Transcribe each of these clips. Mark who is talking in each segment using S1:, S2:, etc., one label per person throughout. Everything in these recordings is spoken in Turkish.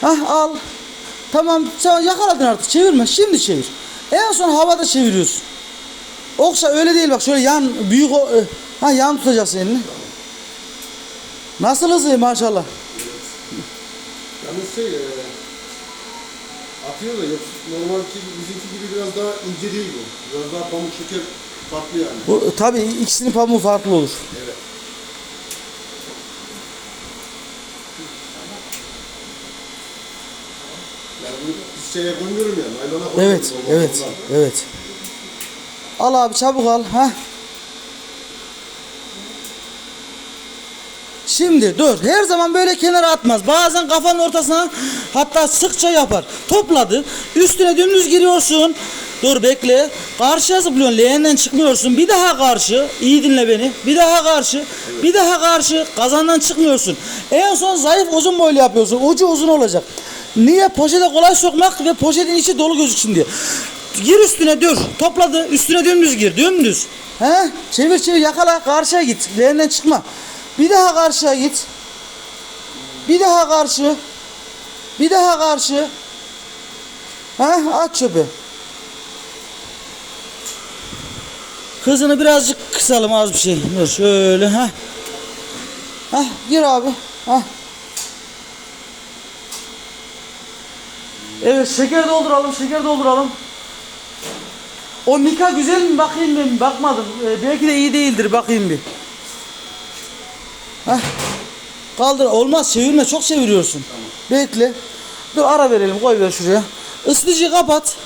S1: Hah al. Tamam sen yakaladın artık çevirme. Şimdi çevir. En son havada çeviriyorsun. Oksa öyle değil bak şöyle yan büyük o e, ha yan tutacaksın elini. Nasıl hızlı maşallah.
S2: Yalnız şey, e, atıyor da yok, normalki bizimki gibi biraz daha ince değil bu. Biraz daha pamuk şeker farklı yani.
S1: Bu tabii ikisinin pamuğu farklı olur.
S2: Evet. Yani bunu biz şeye koymuyorum ya, naylona koymuyorum.
S1: Evet,
S2: ondan
S1: evet, evet. Al abi çabuk al. ha. Şimdi dur. Her zaman böyle kenara atmaz. Bazen kafanın ortasına hatta sıkça yapar. Topladı. Üstüne dümdüz giriyorsun. Dur bekle. Karşıya zıplıyorsun. Leğenden çıkmıyorsun. Bir daha karşı. İyi dinle beni. Bir daha karşı. Bir daha karşı. Kazandan çıkmıyorsun. En son zayıf uzun boylu yapıyorsun. Ucu uzun olacak. Niye? Poşete kolay sokmak ve poşetin içi dolu gözüksün diye. Gir üstüne dur. Topladı. Üstüne dümdüz gir. Dümdüz. He? Çevir çevir yakala. Karşıya git. Leğenden çıkma. Bir daha karşıya git. Bir daha karşı. Bir daha karşı. Ha? At çöpü. Hızını birazcık kısalım az bir şey. Dur şöyle ha. Ha gir abi. Ha. Evet şeker dolduralım, şeker dolduralım. O Mika güzel mi bakayım ben bakmadım. Ee, belki de iyi değildir bakayım bir. Heh. Kaldır olmaz çevirme çok çeviriyorsun. Bekle. Dur ara verelim koy ver şuraya. Isıtıcıyı kapat.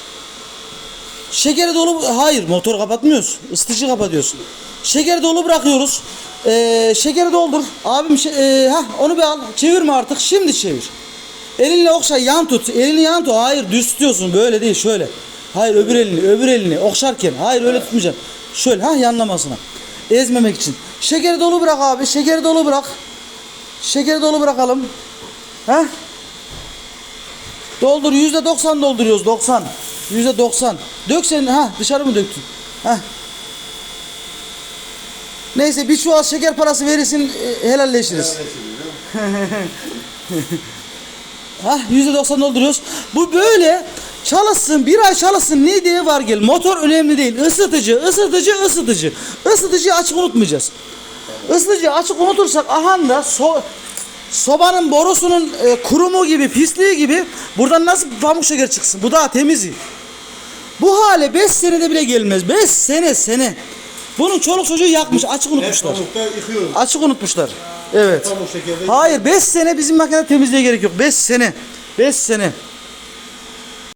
S1: Şekeri dolu hayır motor kapatmıyoruz. Isıtıcı kapatıyorsun. Şekeri dolu bırakıyoruz. Ee, şekeri doldur. Abim şey, ee, heh, onu bir al. Çevirme artık. Şimdi çevir. Elinle okşa yan tut. Elini yan tut. Hayır düz tutuyorsun. Böyle değil şöyle. Hayır öbür elini öbür elini okşarken. Hayır öyle tutmayacaksın. Şöyle ha yanlamasına. Ezmemek için. Şekeri dolu bırak abi. Şekeri dolu bırak. Şekeri dolu bırakalım. Ha? Doldur. Yüzde doksan dolduruyoruz. Doksan. Yüzde doksan. Dök sen. Ha dışarı mı döktün? Ha. Neyse bir çuval şeker parası verirsin e, helalleşiriz. Ha yüzde doksan dolduruyoruz. Bu böyle çalışsın bir ay çalışsın ne diye var gel. Motor önemli değil. Isıtıcı, ısıtıcı, ısıtıcı. Isıtıcıyı açık unutmayacağız. Isıtıcıyı açık unutursak aha da so sobanın borusunun e, kurumu gibi, pisliği gibi buradan nasıl pamuk şeker çıksın? Bu daha temiz. Bu hale 5 senede bile gelmez. 5 sene sene. Bunun çoluk çocuğu yakmış, açık unutmuşlar. Açık unutmuşlar. Evet.
S2: Pamuk şekerde
S1: Hayır 5 sene bizim makine temizliğe gerek yok. 5 sene. 5 sene.